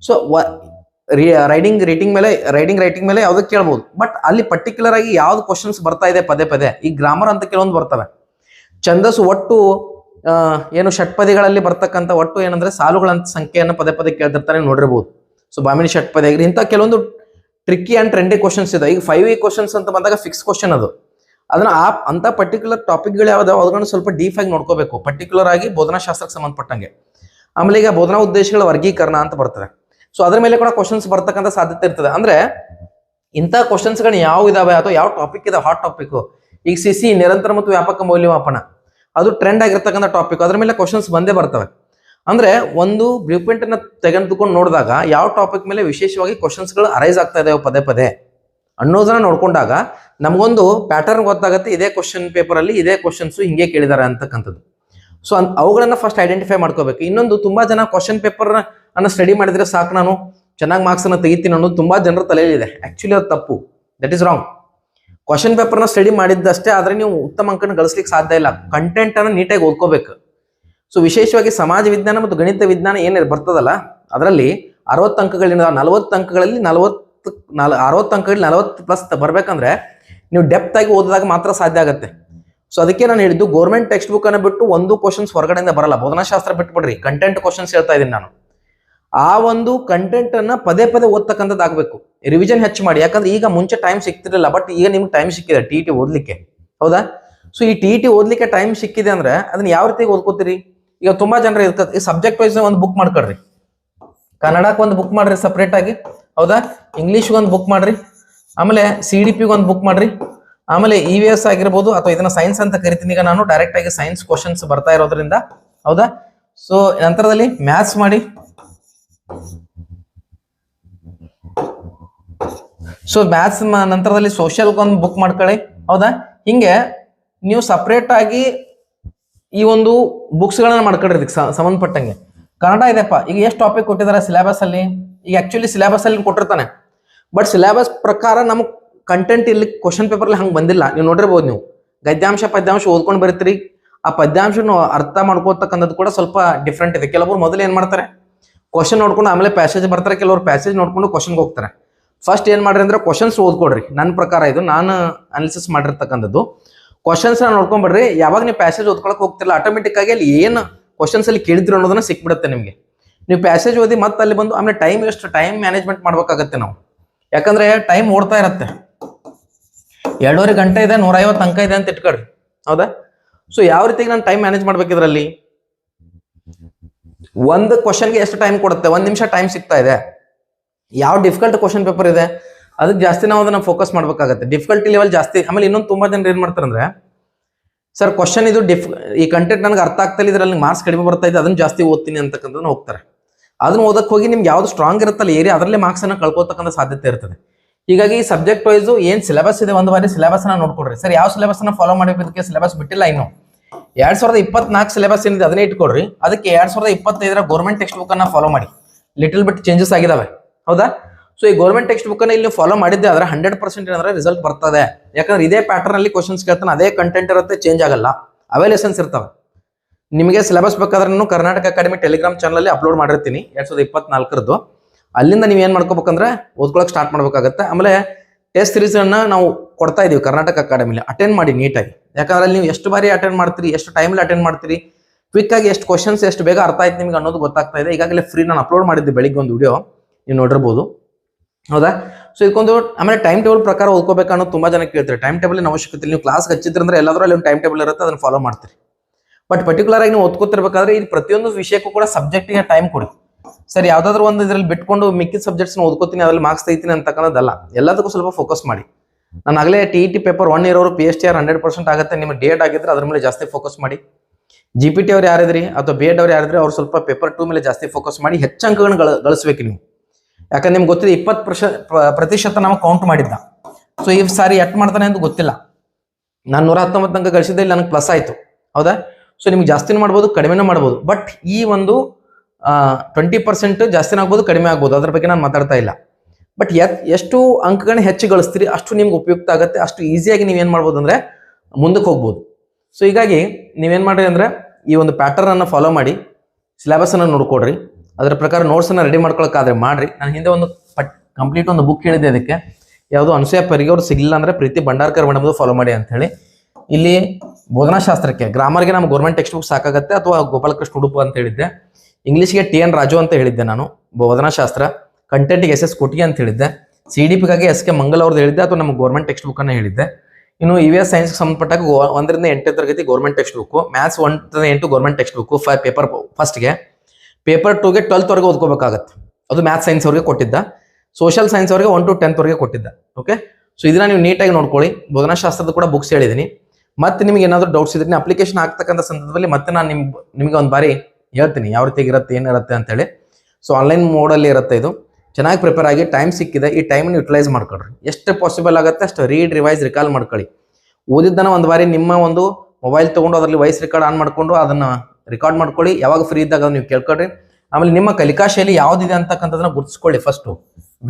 ಸೊ ರೈಡಿಂಗ್ ರೀಟಿಂಗ್ ಮೇಲೆ ರೈಡಿಂಗ್ ರೈಟಿಂಗ್ ಮೇಲೆ ಯಾವ್ದು ಕೇಳ್ಬೋದು. ಬಟ್ ಅಲ್ಲಿ ಪರ್ಟಿಕ್ಯುಲರ್ ಆಗಿ ಯಾವ್ದು ಕ್ವಶನ್ಸ್ ಬರ್ತಾ ಇದೆ ಪದೇ ಪದೇ, ಈ ಗ್ರಾಮರ್ ಅಂತ ಕೆಲವೊಂದು ಬರ್ತವೆ. ಛಂದಸ್ಸು ಒಟ್ಟು ಏನು ಷಟ್ಪದಿಗಳಲ್ಲಿ ಬರ್ತಕ್ಕಂಥ ಒಟ್ಟು ಏನಂದ್ರೆ ಸಾಲುಗಳ ಸಂಖ್ಯೆಯನ್ನು ಪದೇ ಪದೇ ಕೇಳ್ತಿರ್ತಾರೆ ನೋಡಿರ್ಬೋದು. ಸೊ ಬಾಮಿನಿ ಷಟ್ಪದಿ ಆಗಿರಿ ಇಂಥ ಕೆಲವೊಂದು ಟ್ರಿಕ್ಕಿ ಅಂಡ್ ಟ್ರೆಂಡಿ ಕ್ವಶನ್ಸ್ ಇದೆ. ಈಗ ಫೈವ್ ಇ ಕ್ವಶನ್ಸ್ ಅಂತ ಬಂದಾಗ ಫಿಕ್ಸ್ ಕ್ವಶನ್ ಅದು. ಅದನ್ನ ಆ ಅಂತ ಪರ್ಟಿಕ್ಯುಲರ್ ಟಾಪಿಕ್ಗಳು ಯಾವ್ದಾವ ಅದನ್ನು ಸ್ವಲ್ಪ ಡೀಫಾಗಿ ನೋಡ್ಕೋಬೇಕು. ಪರ್ಟಿಕ್ಯುಲರ್ ಆಗಿ ಬೋಧನಾಶಾಸ್ತ್ರಕ್ಕೆ ಸಂಬಂಧಪಟ್ಟಂಗೆ. ಆಮೇಲೆ ಈಗ ಬೋಧನಾ ಉದ್ದೇಶಗಳ ವರ್ಗೀಕರಣ ಅಂತ ಬರ್ತದೆ. ಸೊ ಅದ್ರ ಮೇಲೆ ಕೂಡ ಕ್ವಶನ್ಸ್ ಬರ್ತಕ್ಕಂಥ ಸಾಧ್ಯತೆ ಇರ್ತದೆ. ಅಂದ್ರೆ, ಇಂಥ ಕ್ವಶನ್ಸ್ಗಳು ಯಾವ ಇದಾವೆ? ಅಥವಾ ಯಾವ ಟಾಪಿಕ್ ಇದೆ? ಹಾಟ್ ಟಾಪಿಕ್ ಈಗ ಸಿ ಸಿ ನಿರಂತರ ಮತ್ತು ವ್ಯಾಪಕ ಮೌಲ್ಯಮಾಪನ. ಅದು ಟ್ರೆಂಡ್ ಆಗಿರ್ತಕ್ಕಂಥ ಟಾಪಿಕ್ ಅದ್ರ ಮೇಲೆ ಕ್ವಶನ್ಸ್ ಬಂದೇ ಬರ್ತವೆ. ಅಂದ್ರೆ, ಒಂದು ಬ್ಲೂ ಪ್ರಿಂಟ್ ಅನ್ನ ತೆಗೆದುಕೊಂಡು ನೋಡಿದಾಗ ಯಾವ ಟಾಪಿಕ್ ಮೇಲೆ ವಿಶೇಷವಾಗಿ ಕ್ವಶನ್ಸ್ಗಳು ಅರೈಸ್ ಆಗ್ತಾ ಇದಾವೆ ಪದೇ ಪದೇ? ಅನ್ನೋದನ್ನ ನೋಡ್ಕೊಂಡಾಗ ನಮಗೊಂದು ಪ್ಯಾಟರ್ನ್ ಗೊತ್ತಾಗುತ್ತೆ. ಇದೇ ಕ್ವಶನ್ ಪೇಪರ್ ಅಲ್ಲಿ ಇದೇ ಕ್ವಶನ್ಸ್ ಹಿಂಗೆ ಕೇಳಿದ್ದಾರೆ ಅಂತಕ್ಕಂಥದ್ದು. ಸೊ ಅವುಗಳನ್ನ ಫಸ್ಟ್ ಐಡೆಂಟಿಫೈ ಮಾಡ್ಕೋಬೇಕು. ಇನ್ನೊಂದು ತುಂಬಾ ಜನ ಕ್ವಶನ್ ಪೇಪರ್ ಅನ್ನ ಸ್ಟಡಿ ಮಾಡಿದ್ರೆ ಸಾಕು ನಾನು. ಚೆನ್ನಾಗಿ ಮಾರ್ಕ್ಸ್ ಅನ್ನ ತೆಗಿತೀನಿ ಅನ್ನೋದು ತುಂಬಾ ಜನರ ತಲೆಯಲ್ಲಿದೆ ಆಕ್ಚುಲಿ ಅದು ತಪ್ಪು. ದಟ್ ಇಸ್ ರಾಂಗ್ ಕ್ವಶನ್ ಪೇಪರ್ನ ಸ್ಟಡಿ ಮಾಡಿದ್ದಷ್ಟೇ ಆದ್ರೆ ನೀವು ಉತ್ತಮ ಅಂಕನ ಗಳಿಸ್ಲಿಕ್ಕೆ ಸಾಧ್ಯ ಇಲ್ಲ. ಕಂಟೆಂಟ್ ಅನ್ನ ನೀಟಾಗಿ ಓದ್ಕೋಬೇಕು. ಸೊ ವಿಶೇಷವಾಗಿ ಸಮಾಜ ವಿಜ್ಞಾನ ಮತ್ತು ಗಣಿತ ವಿಜ್ಞಾನ ಏನು ಬರ್ತದಲ್ಲ, ಅದರಲ್ಲಿ ಅರವತ್ತು ಅಂಕಗಳಿಂದ ನಲವತ್ತು ಅಂಕಗಳಲ್ಲಿ ನಲವತ್ತು, ನಲ್ ಅರವತ್ತು ಅಂಕಗಳಲ್ಲಿ ನಲವತ್ತು ಪ್ಲಸ್ ಬರ್ಬೇಕಂದ್ರೆ, ನೀವು ಡೆಪ್ತ್ ಆಗಿ ಓದಿದಾಗ ಮಾತ್ರ ಸಾಧ್ಯ ಆಗುತ್ತೆ. ಸೊ ಅದಕ್ಕೆ ನಾನು ಹೇಳಿದ್ದು ಗೌರ್ಮೆಂಟ್ ಟೆಕ್ಸ್ಟ್ ಬುಕ್ ಅನ್ನು ಬಿಟ್ಟು ಒಂದು ಕ್ವಶನ್ಸ್ ಹೊರಗಡೆಯಿಂದ ಬರಲ್ಲ. ಬೋಧನಾಶಾಸ್ತ್ರ ಬಿಟ್ಬಿಡ್ರಿ. ಕಂಟೆಂಟ್ ಕ್ವಶನ್ಸ್ ಹೇಳ್ತಾ ಇದ್ದೀನಿ ನಾನು. ಆ ಒಂದು ಕಂಟೆಂಟ್ ಅನ್ನ ಪದೇ ಪದೇ ಓದ್ತಕ್ಕಂಥದ್ದು ಆಗಬೇಕು. ರಿವಿಷನ್ ಹೆಚ್ಚು ಮಾಡಿ. ಯಾಕಂದ್ರೆ ಈಗ ಮುಂಚೆ ಟೈಮ್ ಸಿಕ್ತಿರಲಿಲ್ಲ ಬಟ್ ಈಗ ನಿಮ್ಗೆ ಟೈಮ್ ಸಿಕ್ಕಿದೆ ಟಿ ಟಿ ಓದ್ಲಿಕ್ಕೆ. ಹೌದಾ? ಸೊ ಈ ಟಿ ಟಿ ಓದ್ಲಿಕ್ಕೆ ಟೈಮ್ ಸಿಕ್ಕಿದೆ ಅಂದ್ರೆ ಅದನ್ನ ಯಾವ ರೀತಿ ಓದ್ಕೋತೀರಿ? ಈಗ ತುಂಬಾ ಜನರು ಇರ್ತದೆ ಈ ಸಬ್ಜೆಕ್ಟ್ ವೈಸ್ ಒಂದು ಬುಕ್ ಮಾಡ್ಕೊಳ್ರಿ. ಕನ್ನಡಕ್ಕೆ ಒಂದು ಬುಕ್ ಮಾಡ್ರಿ ಸಪ್ರೇಟ್ ಆಗಿ. ಹೌದಾ? ಇಂಗ್ಲೀಷ್ಗೆ ಒಂದು ಬುಕ್ ಮಾಡ್ರಿ. ಆಮೇಲೆ ಸಿ ಡಿ ಪಿಗೆ ಒಂದು ಬುಕ್ ಮಾಡ್ರಿ. ಆಮೇಲೆ ಇ ವಿ ಎಸ್ ಆಗಿರ್ಬೋದು ಅಥವಾ ಇದನ್ನ ಸೈನ್ಸ್ ಅಂತ ಕರಿತೀನಿ. ಈಗ ನಾನು ಡೈರೆಕ್ಟ್ ಆಗಿ ಸೈನ್ಸ್ ಕ್ವಶನ್ಸ್ ಬರ್ತಾ ಇರೋದ್ರಿಂದ, ಹೌದಾ? ಸೊ ನಂತರದಲ್ಲಿ ಮ್ಯಾಥ್ಸ್ ಮಾಡಿ. ಸೊ ಮ್ಯಾಥ್ಸ್ ನಂತರದಲ್ಲಿ ಸೋಷಿಯಲ್ ಒಂದು ಬುಕ್ ಮಾಡ್ಕೊಳ್ಳಿ. ಹೌದಾ? ಹಿಂಗೆ ನೀವು ಸಪ್ರೇಟ್ ಆಗಿ ಈ ಒಂದು ಬುಕ್ಸ್ಗಳನ್ನ ಮಾಡ್ಕೊಳ್ರಿ ಇದಕ್ಕೆ ಸಂಬಂಧಪಟ್ಟಂಗೆ. ಕನ್ನಡ ಇದೆಪ್ಪ. ಈಗ ಎಷ್ಟು ಟಾಪಿಕ್ ಕೊಟ್ಟಿದ್ದಾರೆ ಸಿಲೆಬಸ್ ಅಲ್ಲಿ? ಈಗ ಆಕ್ಚುಲಿ ಸಿಲೆಬಸ್ ಅಲ್ಲಿ ಕೊಟ್ಟಿರ್ತಾನೆ. ಬಟ್ ಸಿಲೆಬಸ್ ಪ್ರಕಾರ ನಮಗೆ ಕಂಟೆಂಟ್ ಇಲ್ಲಿ ಕ್ವಶನ್ ಪೇಪರ್ ಹಂಗೆ ಬಂದಿಲ್ಲ. ನೀವು ನೋಡಿರ್ಬೋದು ನೀವು. ಗದ್ಯಾಂಶ, ಪದ್ಯಾಂಶ ಓದ್ಕೊಂಡು ಬರ್ತೀರಿ. ಆ ಪದ್ಯಾಂಶನ ಅರ್ಥ ಮಾಡ್ಕೋತಕ್ಕಂಥದ್ದು ಕೂಡ ಸ್ವಲ್ಪ ಡಿಫ್ರೆಂಟ್ ಇದೆ. ಕೆಲವರು ಮೊದಲು ಏನು ಮಾಡ್ತಾರೆ? ಕ್ವಶನ್ ನೋಡ್ಕೊಂಡು ಆಮೇಲೆ ಪ್ಯಾಸೇಜ್ ಬರ್ತಾರೆ. ಕೆಲವರು ಪ್ಯಾಸೇಜ್ ನೋಡ್ಕೊಂಡು ಕ್ವಶನ್ಗೆ ಹೋಗ್ತಾರೆ. ಫಸ್ಟ್ ಏನು ಮಾಡ್ರಿ ಅಂದ್ರೆ ಕ್ವಶನ್ಸ್ ಓದ್ಕೊಡ್ರಿ. ನನ್ನ ಪ್ರಕಾರ ಇದು. ನಾನು ಅನಾಲಿಸಿಸ್ ಮಾಡಿರ್ತಕ್ಕಂಥದ್ದು. ಕ್ವಶನ್ಸ್ ನೋಡ್ಕೊಂಡ್ಬಿಡ್ರಿ ಯಾವಾಗ ನೀವು ಪ್ಯಾಸೇಜ್ ಓದ್ಕೊಳಕ್ಕೆ ಹೋಗ್ತಿರಲ್ಲ ಆಟೋಮೆಟಿಕ್ ಆಗಿ ಅಲ್ಲಿ ಏನು ಕ್ವಶನ್ಸ್ ಅಲ್ಲಿ ಕೇಳಿದ್ರು ಅನ್ನೋದನ್ನ ಸಿಕ್ಬಿಡುತ್ತೆ ನಿಮಗೆ. ನೀವು ಪ್ಯಾಸೇಜ್ ಓದಿ ಮತ್ತೆ ಅಲ್ಲಿ ಬಂದು ಆಮೇಲೆ ಟೈಮ್ ಎಷ್ಟು ಟೈಮ್ ಮ್ಯಾನೇಜ್ಮೆಂಟ್ ಮಾಡಬೇಕಾಗತ್ತೆ ನಾವು. ಯಾಕಂದ್ರೆ ಟೈಮ್ ಓಡ್ತಾ ಇರತ್ತೆ. ಎರಡೂವರೆ ಗಂಟೆ ಇದೆ, ನೂರೈವತ್ತು ಅಂಕ ಇದೆ ಅಂತ ಇಟ್ಕೊಳ್ರಿ. ಹೌದಾ? ಸೊ ಯಾವ ರೀತಿ ನಾನು ಟೈಮ್ ಮ್ಯಾನೇಜ್ ಮಾಡ್ಬೇಕಿದ್ರಲ್ಲಿ ಒಂದು ಕ್ವಶನ್ಗೆ ಎಷ್ಟು ಟೈಮ್ ಕೊಡುತ್ತೆ? ಒಂದು ನಿಮಿಷ ಟೈಮ್ ಸಿಗ್ತಾ ಇದೆ. ಯಾವ ಡಿಫಿಕಲ್ಟ್ ಕ್ವಶನ್ ಪೇಪರ್ ಇದೆ? ಅದಕ್ಕೆ ಜಾಸ್ತಿ ನಾವು ಅದನ್ನ ಫೋಕಸ್ ಮಾಡ್ಬೇಕಾಗತ್ತೆ. ಡಿಫಿಕಲ್ಟಿ ಲೆವೆಲ್ ಜಾಸ್ತಿ. ಆಮೇಲೆ ಇನ್ನೊಂದು ತುಂಬಾ ಜನ ಏನ್ ಮಾಡ್ತಾರಂದ್ರೆ ಸರ್ ಕ್ವಶನ್ ಇದು ಡಿಫ್ ಈ ಕಂಟೆಂಟ್ ನನಗೆ ಅರ್ಥ ಆಗ್ತಾ ಇದ್ರಲ್ಲಿ ಮಾರ್ಕ್ಸ್ ಕಡಿಮೆ ಬರ್ತಾ ಇದೆ, ಅದನ್ನ ಜಾಸ್ತಿ ಓದ್ತೀನಿ ಅಂತಕ್ಕಂಥದ್ದನ್ನ ಹೋಗ್ತಾರೆ. ಅದನ್ನ ಓದಕ್ಕೆ ಹೋಗಿ ನಿಮ್ಗೆ ಯಾವ್ದು ಸ್ಟ್ರಾಂಗ್ ಇರುತ್ತಲ್ಲ ಏರಿಯಾ ಅದರಲ್ಲೇ ಮಾರ್ಕ್ಸ್ ಅನ್ನ ಕಳ್ಕೊತಕ್ಕಂಥ ಸಾಧ್ಯತೆ ಇರ್ತದೆ. ಹೀಗಾಗಿ ಸಬ್ಜೆಕ್ಟ್ ವೈಸ್ ಏನ್ ಸಿಲೆಬಸ್ ಇದೆ ಒಂದು ಬಾರಿ ಸಿಲೆಬಸ್ನ ನೋಡ್ಕೊಡ್ರಿ. ಸರ್, ಯಾವ ಸಿಲೆಬಸ್ನ ಫಾಲೋ ಮಾಡಬೇಕು ಇದಕ್ಕೆ ಸಿಲೆಬಸ್ ಬಿಟ್ಟಿಲ್ಲ ಇನ್ನು. ಎರಡ್ ಸಾವಿರದ ಇಪ್ಪತ್ನಾಲ್ಕು ಸಿಲೆಬಸ್ ಏನಿದೆ ಅದನ್ನೇ ಇಟ್ಕೊಡ್ರಿ. ಅದಕ್ಕೆ ಎರಡ್ ಸಾವಿರದ ಇಪ್ಪತ್ತೈದರ ಗೌರ್ಮೆಂಟ್ ಟೆಕ್ಸ್ಟ್ ಬುಕ್ ಅನ್ನ ಫಾಲೋ ಮಾಡಿ. ಲಿಟಲ್ ಬಿಟ್ ಚೇಂಜಸ್ ಆಗಿದಾವೆ. ಹೌದಾ? ಸೊ ಈ ಗೌರ್ಮೆಂಟ್ ಟೆಕ್ಸ್ಟ್ ಬುಕ್ ಅನ್ನ ಇಲ್ಲಿ ಫಾಲೋ ಮಾಡಿದ್ದೆ ಆದ್ರೆ ಹಂಡ್ರೆಡ್ ಪರ್ಸೆಂಟ್ ಏನಂದ್ರೆ ರಿಸಲ್ಟ್ ಬರ್ತದೆ. ಯಾಕಂದ್ರೆ ಇದೇ ಪ್ಯಾಟರ್ನ್ ಅಲ್ಲಿ ಕ್ವಶನ್ಸ್ ಕೇಳ್ತಾನೆ, ಅದೇ ಕಂಟೆಂಟ್ ಇರುತ್ತೆ ಚೇಂಜ್ ಆಗಲ್ಲ. ಅವೇ ಇರ್ತವೆ. ನಿಮಗೆ ಸಿಲೆಬಸ್ ಬೇಕಾದ್ರೂ Karnataka academy Telegram channel upload ಮಾಡಿರ್ತೀನಿ, ಎರಡ್ ಸಾವಿರದ ಇಪ್ಪತ್ನಾಲ್ಕರದ್ದು. ಅಲ್ಲಿಂದ ನೀವು ಏನ್ ಮಾಡ್ಕೋಬೇಕಂದ್ರೆ ಓದ್ಕೊಳಕ್ ಸ್ಟಾರ್ಟ್ ಮಾಡ್ಬೇಕಾಗತ್ತೆ. ಆಮೇಲೆ ಟೆಸ್ಟ್ ಸೀರೀಸ್ ಅನ್ನ ನಾವು ಕೊಡ್ತಾ ಇದೀವಿ ಕರ್ನಾಟಕ ಅಕಾಡೆಮಿಲಿ ಅಟೆಂಡ್ ಮಾಡಿ ನೀಟಾಗಿ ಯಾಕಂದ್ರೆ ಅಲ್ಲಿ ನೀವು ಎಷ್ಟು ಬಾರಿ ಅಟೆಂಡ್ ಮಾಡ್ತೀರಿ, ಎಷ್ಟು ಟೈಮಲ್ಲಿ ಅಟೆಂಡ್ ಮಾಡ್ತೀರಿ ಕ್ವಿಕ್ ಆಗಿ ಎಷ್ಟು ಕ್ವಶನ್ಸ್ ಎಷ್ಟು ಬೇಗ ಅರ್ಥ ಆಯ್ತು ನಿಮ್ಗೆ ಅನ್ನೋದು ಗೊತ್ತಾಗ್ತಾ ಇದೆ. ಈಗಾಗಲೇ ಫ್ರೀ ನಾನು ಅಪ್ಲೋಡ್ ಮಾಡಿದ್ದೆ ಬೆಳಿಗ್ಗೆ ಒಂದು ವಿಡಿಯೋ ನೀವು ನೋಡಿರ್ಬೋದು. ಹೌದಾ? ಸೊ ಇದಕ್ಕೊಂದು, ಆಮೇಲೆ ಟೈಮ್ ಟೇಬಲ್ ಪ್ರಕಾರ ಓದ್ಕೋಬೇಕು ಅನ್ನೋದು ತುಂಬಾ ಜನ ಕೇಳ್ತಾರೆ. ಟೈಮ್ ಟೇಬಲ್ ಅವಶ್ಯಕತೆ ನೀವು ಕ್ಲಾಸ್ ಹಚ್ಚಿದ್ರೆ ಅಂದ್ರೆ ಎಲ್ಲಾದ್ರೂ ಅಲ್ಲಿ ಒಂದು ಟೈಮ್ ಟೇಬಲ್ ಇರುತ್ತೆ, ಅದನ್ನು ಫಾಲೋ ಮಾಡ್ತೀರಿ. ಬಟ್ ಪರ್ಟಿಕ್ಯುಲರ್ ಆಗಿ ನೀವು ಓದ್ಕೋತಿರ್ಬೇಕಾದ್ರೆ ಈ ಪ್ರತಿಯೊಂದು ವಿಷಯಕ್ಕೂ ಕೂಡ ಸಬ್ಜೆಕ್ಟಿಗೆ ಟೈಮ್ ಕೊಡಿ. ಸರ್, ಯಾವ್ದಾದ್ರು ಒಂದು ಇದ್ರಲ್ಲಿ ಬಿಟ್ಕೊಂಡು ಮಿಕ್ಕಿದ ಸಬ್ಜೆಕ್ಟ್ಸ್ ಓದ್ಕೋತೀನಿ, ಅದ್ರಲ್ಲಿ ಮಾರ್ಕ್ಸ್ ತೆಗಿತೀನಿ ಅಂತಕ್ಕಂಥದ್ದಲ್ಲ ಎಲ್ಲದಕ್ಕೂ ಸ್ವಲ್ಪ ಫೋಕಸ್ ಮಾಡಿ. ನಾನು ಆಗಲೇ ಟಿ ಟಿ ಪೇಪರ್ ಒನ್ ಇರೋರು P H T R hundred percent ಆಗುತ್ತೆ ನಿಮ್ಮ ಡೇಟ್ ಆಗಿದ್ರೆ ಅದ್ರ ಮೇಲೆ ಜಾಸ್ತಿ ಫೋಕಸ್ ಮಾಡಿ. ಜಿ ಪಿ ಟಿ ಅವ್ರು ಯಾರಿದ್ರಿ ಅಥವಾ ಬಿ ಎಡ್ ಅವ್ರು ಯಾರಿದ್ರಿ ಅವ್ರು ಸ್ವಲ್ಪ ಪೇಪರ್ ಟೂ ಮೇಲೆ ಜಾಸ್ತಿ ಫೋಕಸ್ ಮಾಡಿ, ಹೆಚ್ಚು ಅಂಕಗಳನ್ನ ಗಳ, ಗಳಿಸ್ಬೇಕು ನೀವು. ಯಾಕಂದ್ರೆ ನಿಮ್ಗೆ ಗೊತ್ತಿದೆ, ಇಪ್ಪತ್ತು ಪ್ರಶ, ಪ್ರ- ಪ್ರತಿಶತ ನಾವು ಕೌಂಟ್ ಮಾಡಿದ್ದ. ಸೊ ಈ ಸಾರಿ ಎಟ್ ಮಾಡ್ತಾನೆ ಅಂತ ಗೊತ್ತಿಲ್ಲ. ನಾನು ನೂರ ಹತ್ತೊಂಬತ್ತು ಅಂಕ ಗಳಿಸಿದ್ದೆ, ಇಲ್ಲಿ ನನಗೆ ಪ್ಲಸ್ ಆಯಿತು. ಹೌದಾ? ಸೊ ನಿಮ್ಗೆ ಜಾಸ್ತಿನೂ ಮಾಡ್ಬೋದು, ಕಡಿಮೆನೂ ಮಾಡ್ಬೋದು. ಬಟ್ ಈ ಒಂದು ಟ್ವೆಂಟಿ ಪರ್ಸೆಂಟ್ ಜಾಸ್ತಿ ಆಗ್ಬೋದು, ಕಡಿಮೆ ಆಗ್ಬೋದು. ಅದ್ರ ಬಗ್ಗೆ ನಾನು ಮಾತಾಡ್ತಾ ಇಲ್ಲ. ಬಟ್ ಎಷ್ಟು ಅಂಕಗಳನ್ನ ಹೆಚ್ಚು ಗಳಿಸ್ತೀರಿ, ಅಷ್ಟು ನಿಮ್ಗೆ ಉಪಯುಕ್ತ ಆಗುತ್ತೆ, ಅಷ್ಟು ಈಸಿಯಾಗಿ ನೀವೇನು ಮಾಡ್ಬೋದು ಅಂದ್ರೆ ಮುಂದಕ್ಕೆ ಹೋಗ್ಬೋದು. ಸೊ ಹೀಗಾಗಿ ನೀವೇನು ಮಾಡ್ರಿ ಅಂದ್ರೆ, ಈ ಒಂದು ಪ್ಯಾಟರ್ನ್ ಅನ್ನ ಫಾಲೋ ಮಾಡಿ ಸಿಲೆಬಸ್ ಅನ್ನ ನೋಡ್ಕೊಡ್ರಿ. ಅದರ ಪ್ರಕಾರ ನೋಟ್ಸ್ ಅನ್ನ ರೆಡಿ ಮಾಡ್ಕೊಳಕ್ಕಾದ್ರೆ ಮಾಡ್ರಿ. ನಾನು ಹಿಂದೆ ಒಂದು ಕಂಪ್ಲೀಟ್ ಒಂದು ಬುಕ್ ಹೇಳಿದೆ ಅದಕ್ಕೆ. ಯಾವುದು ಅನುಸೂಯ ಪರಿಗೆ ಅವ್ರು ಸಿಗಲಿಲ್ಲ ಅಂದ್ರೆ ಪ್ರೀತಿ ಭಂಡಾರ್ಕರ್ ಮೇಡಮ್ದು ಫಾಲೋ ಮಾಡಿ ಅಂತ ಹೇಳಿ ಇಲ್ಲಿ ಬೋಧನಾಶಾಸ್ತ್ರಕ್ಕೆ ಗ್ರಾಮರ್ಗೆ ನಮ್ಮ ಗೌರ್ಮೆಂಟ್ ಟೆಕ್ಸ್ಟ್ ಬುಕ್ ಸಾಕಾಗತ್ತೆ ಅಥವಾ ಗೋಪಾಲಕೃಷ್ಣ ಉಡುಪು ಅಂತ ಹೇಳಿದ್ದೆ. ಇಂಗ್ಲೀಷ್ಗೆ ಟಿ ಎನ್ ರಾಜು ಅಂತ ಹೇಳಿದ್ದೆ ನಾನು ಬೋಧನಾಶಾಸ್ತ್ರ ಕಂಟೆಂಟ್ಗೆ ಎಸ್ ಎಸ್ ಕೋಟಿ ಅಂತ ಹೇಳಿದ್ದೆ. ಸಿ ಡಿ ಪಿಗಾಗಿ ಎಸ್ ಕೆ ಮಂಗಲ್ ಅವ್ರದ್ದು ಹೇಳಿದ್ದೆ, ಅಥವಾ ನಮ್ಮ ಗೌರ್ಮೆಂಟ್ ಟೆಕ್ಸ್ಟ್ ಬುಕ್ ಅನ್ನ ಹೇಳಿದ್ದೆ. ಇನ್ನು ವಿ ಎಸ್ ಸೈನ್ಸ್ಗೆ ಸಂಬಂಧಪಟ್ಟಾಗ ಒಂದರಿಂದ ಎಂಟನೇ ತರಗತಿ ಗೌರ್ಮೆಂಟ್ ಟೆಕ್ಸ್ಟ್ ಬುಕ್ ಮ್ಯಾಥ್ಸ್ ಒಂದರಿಂದ ಎಂಟು ಗೌರ್ಮೆಂಟ್ ಟೆಕ್ಸ್ಟ್ ಬುಕ್ ಪೇಪರ್ ಫಸ್ಟ್ಗೆ ಪೇಪರ್ ಟೂಗೆ ಟ್ವೆಲ್ತ್ ವರೆಗೆ ಓದ್ಕೋಬೇಕಾಗತ್ತೆ. ಅದು ಮ್ಯಾಥ್ಸ್ ಸೈನ್ಸ್ ಅವ್ರಿಗೆ ಕೊಟ್ಟಿದ್ದ. ಸೋಷಿಯಲ್ ಸೈನ್ಸ್ ಅವರಿಗೆ ಒನ್ ಟು ಟೆಂತ್ವರೆಗೆ ಕೊಟ್ಟಿದ್ದ. ಓಕೆ ಸೊ ಇದನ್ನ ನೀವು ನೀಟಾಗಿ ನೋಡ್ಕೊಳ್ಳಿ. ಬೋಧನಾಶಾಸ್ತ್ರದ ಕೂಡ ಬುಕ್ಸ್ ಹೇಳಿದ್ದೀನಿ ಮತ್ತೆ ನಿಮ್ಗೆ ಏನಾದರೂ ಡೌಟ್ಸ್ ಇದ್ರೆ ಅಪ್ಲಿಕೇಶನ್ ಆಗ್ತಕ್ಕಂಥ ಸಂದರ್ಭದಲ್ಲಿ ಮತ್ತೆ ನಾನು ನಿಮ್ಗೆ ನಿಮಗೆ ಒಂದು ಬಾರಿ ಹೇಳ್ತೀನಿ, ಯಾವ ರೀತಿ ಇರುತ್ತೆ ಏನಿರುತ್ತೆ ಅಂತೇಳಿ. ಸೊ ಆನ್ಲೈನ್ ಮೋಡಲ್ಲಿ ಇರುತ್ತೆ ಇದು. ಚೆನ್ನಾಗಿ ಪ್ರಿಪೇರ್ ಆಗಿ ಟೈಮ್ ಸಿಕ್ಕಿದೆ, ಈ ಟೈಮನ್ನು ಯುಟಿಲೈಸ್ ಮಾಡ್ಕೊಳ್ರಿ. ಎಷ್ಟು ಪಾಸಿಬಲ್ ಆಗುತ್ತೆ, ಅಷ್ಟು ರೀಡ್ ರಿವೈಸ್ ರಿಕಾಲ್ ಮಾಡ್ಕೊಳ್ಳಿ. ಓದಿದ್ದನ್ನ ಒಂದು ಬಾರಿ ನಿಮ್ಮ ಒಂದು ಮೊಬೈಲ್ ತೊಗೊಂಡು, ಅದರಲ್ಲಿ ವಾಯ್ಸ್ ರೆಕಾರ್ಡ್ ಆನ್ ಮಾಡಿಕೊಂಡು, ಅದನ್ನ ರೆಕಾರ್ಡ್ ಮಾಡ್ಕೊಳ್ಳಿ. ಯಾವಾಗ ಫ್ರೀ ಇದ್ದಾಗ ನೀವು ಕೇಳ್ಕೊಳ್ರಿ. ಆಮೇಲೆ ನಿಮ್ಮ ಕಲಿಕಾ ಶೈಲಿ ಯಾವುದಿದೆ ಅಂತಕ್ಕಂಥದ್ದನ್ನ ಗುರುತಿಸ್ಕೊಳ್ಳಿ first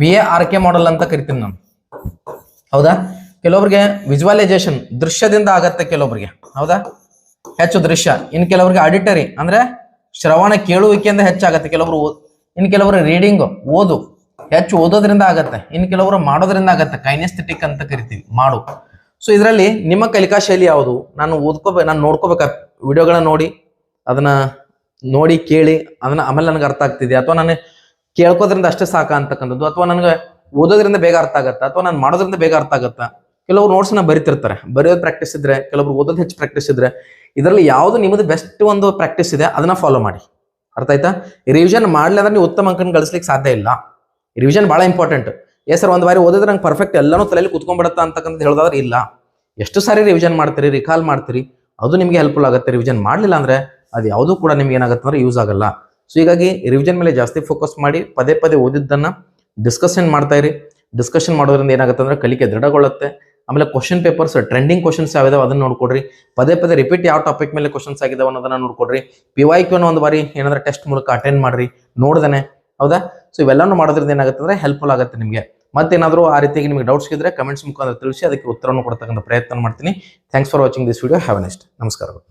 V A R K model ಅಂತ ಕರಿತೀನಿ ನಾನು. ಹೌದಾ? ಕೆಲವೊಬ್ರಿಗೆ ವಿಜುವಲೈಸೇಷನ್ ದೃಶ್ಯದಿಂದ ಆಗತ್ತೆ ಕೆಲವೊಬ್ರಿಗೆ. ಹೌದಾ? ಹೆಚ್ಚು ದೃಶ್ಯ. ಇನ್ನು ಕೆಲವರಿಗೆ ಆಡಿಟರಿ ಅಂದ್ರೆ ಶ್ರವಣ ಕೇಳುವಿಕೆಯಿಂದ ಹೆಚ್ಚಾಗತ್ತೆ. ಕೆಲವರು ಇನ್ನು ಇನ್ ಕೆಲವರು ರೀಡಿಂಗ್ ಓದು, ಹೆಚ್ಚು ಓದೋದ್ರಿಂದ ಆಗತ್ತೆ. ಇನ್ನು ಕೆಲವರು ಮಾಡೋದ್ರಿಂದ ಆಗತ್ತೆ. ಕೈನೆಸ್ಥೆಟಿಕ್ ಅಂತ ಕರಿತೀವಿ, ಮಾಡು. ಸೊ ಇದರಲ್ಲಿ ನಿಮ್ಮ ಕಲಿಕಾ ಶೈಲಿ ಯಾವುದು? ನಾನು ಓದ್ಕೋಬೇಕು ನಾನು ನೋಡ್ಕೋಬೇಕ? ವಿಡಿಯೋಗಳನ್ನ ನೋಡಿ, ಅದನ್ನ ನೋಡಿ ಕೇಳಿ, ಅದನ್ನ ಆಮೇಲೆ ನನಗೆ ಅರ್ಥ ಆಗ್ತಿದೆ. ಅಥವಾ ನಾನು ಕೇಳ್ಕೋದ್ರಿಂದ ಅಷ್ಟೇ ಸಾಕ ಅಂತಕ್ಕಂಥದ್ದು. ಅಥವಾ ನನಗೆ ಓದೋದ್ರಿಂದ ಬೇಗ ಅರ್ಥ ಆಗತ್ತಾ. ಅಥವಾ ನಾನು ಮಾಡೋದ್ರಿಂದ ಬೇಗ ಅರ್ಥ ಆಗತ್ತಾ. ಕೆಲವರು ನೋಟ್ಸ್ನ ಬರಿತಿರ್ತಾರೆ. ಬರೆಯೋದು ಪ್ರಾಕ್ಟೀಸ್ ಇದ್ರೆ, ಕೆಲವರು ಓದೋದು ಹೆಚ್ಚು ಪ್ರಾಕ್ಟೀಸ್ ಇದ್ರೆ, ಇದರಲ್ಲಿ ಯಾವುದು ನಿಮ್ಮದು ಬೆಸ್ಟ್ ಒಂದು ಪ್ರಾಕ್ಟೀಸ್ ಇದೆ, ಅದನ್ನ ಫಾಲೋ ಮಾಡಿ. ಅರ್ಥ ಆಯ್ತಾ? ರಿವಿಷನ್ ಮಾಡ್ಲಿಲ್ಲ ಅಂದ್ರೆ ನೀವು ಉತ್ತಮ ಅಂಕನ ಗಳಿಸ್ಲಿಕ್ಕೆ ಸಾಧ್ಯ ಇಲ್ಲ. ರಿವಿಷನ್ ಬಹಳ ಇಂಪಾರ್ಟೆಂಟ್ ಏ ಸರ್ ಒಂದು ಬಾರಿ ಓದಿದ್ರೆ ನಂಗೆ ಪರ್ಫೆಕ್ಟ್ ಎಲ್ಲಾನು ತಲೆಯಲ್ಲಿ ಕುತ್ಕೊಂಡ್ಬಿಡತ್ತಾ ಅಂತಕ್ಕಂಥ ಹೇಳೋದಾದ್ರೆ ಇಲ್ಲ. ಎಷ್ಟು ಸಾರಿ ರಿವಿಷನ್ ಮಾಡ್ತೀರಿ ರಿಕಾಲ್ ಮಾಡ್ತೀರಿ, ಅದು ನಿಮಗೆ ಹೆಲ್ಪ್ಫುಲ್ ಆಗುತ್ತೆ. ರಿವಿಷನ್ ಮಾಡಲಿಲ್ಲ ಅಂದ್ರೆ ಅದು ಯಾವುದೂ ಕೂಡ ನಿಮ್ಗೆ ಏನಾಗುತ್ತೆ ಅಂದ್ರೆ ಯೂಸ್ ಆಗಲ್ಲ. ಸೊ ಹೀಗಾಗಿ ರಿವಿಷನ್ ಮೇಲೆ ಜಾಸ್ತಿ ಫೋಕಸ್ ಮಾಡಿ, ಪದೇ ಪದೇ ಓದಿದ್ದನ್ನ ಡಿಸ್ಕಷನ್ ಮಾಡ್ತಾ ಇರಿ. ಡಿಸ್ಕಷನ್ ಮಾಡೋದ್ರಿಂದ ಏನಾಗುತ್ತೆ ಅಂದ್ರೆ ಕಲಿಕೆ ದೃಢಗೊಳ್ಳುತ್ತೆ. ಆಮೇಲೆ ಕ್ವಶನ್ ಪೇಪರ್ಸ್ ಟ್ರೆಂಡಿಂಗ್ ಕ್ವಶನ್ಸ್ ಯಾವ್ದಾವ ಅದನ್ನ ನೋಡ್ಕೊಡ್ರಿ. ಪದೇ ಪದೇ ರಿಪೀಟ್ ಯಾವ ಟಾಪಿಕ್ ಮೇಲೆ ಕ್ವಶನ್ಸ್ ಆಗಿದಾವೆ ಅನ್ನೋದನ್ನ ನೋಡ್ಕೊಡ್ರಿ. ಪಿ ವೈ ಕ್ಯೂನ ಒಂದು ಬಾರಿ ಏನಾದ್ರೆ ಟೆಸ್ಟ್ ಮೂಲಕ ಅಟೆಂಡ್ ಮಾಡ್ರಿ, ನೋಡ್ದೇನೆ. ಹೌದಾ? ಸೊ ಇವೆಲ್ಲನೂ ಮಾಡೋದ್ರಿಂದ ಏನಾಗುತ್ತೆ ಅಂದ್ರೆ ಹೆಲ್ಪ್ಫುಲ್ ಆಗುತ್ತೆ ನಿಮಗೆ. ಮತ್ತೇನಾದರೂ ಆ ರೀತಿಯಾಗಿ ನಿಮಗೆ ಡೌಟ್ಸ್ ಇದ್ರೆ ಕಮೆಂಟ್ಸ್ ಮುಖಾಂತರ ತಿಳಿಸಿ, ಅದಕ್ಕೆ ಉತ್ತರವನ್ನು ಕೊಡ್ತಕ್ಕಂಥ ಪ್ರಯತ್ನ ಮಾಡ್ತೀನಿ. Thanks for watching this video have next ನಮಸ್ಕಾರಗಳು.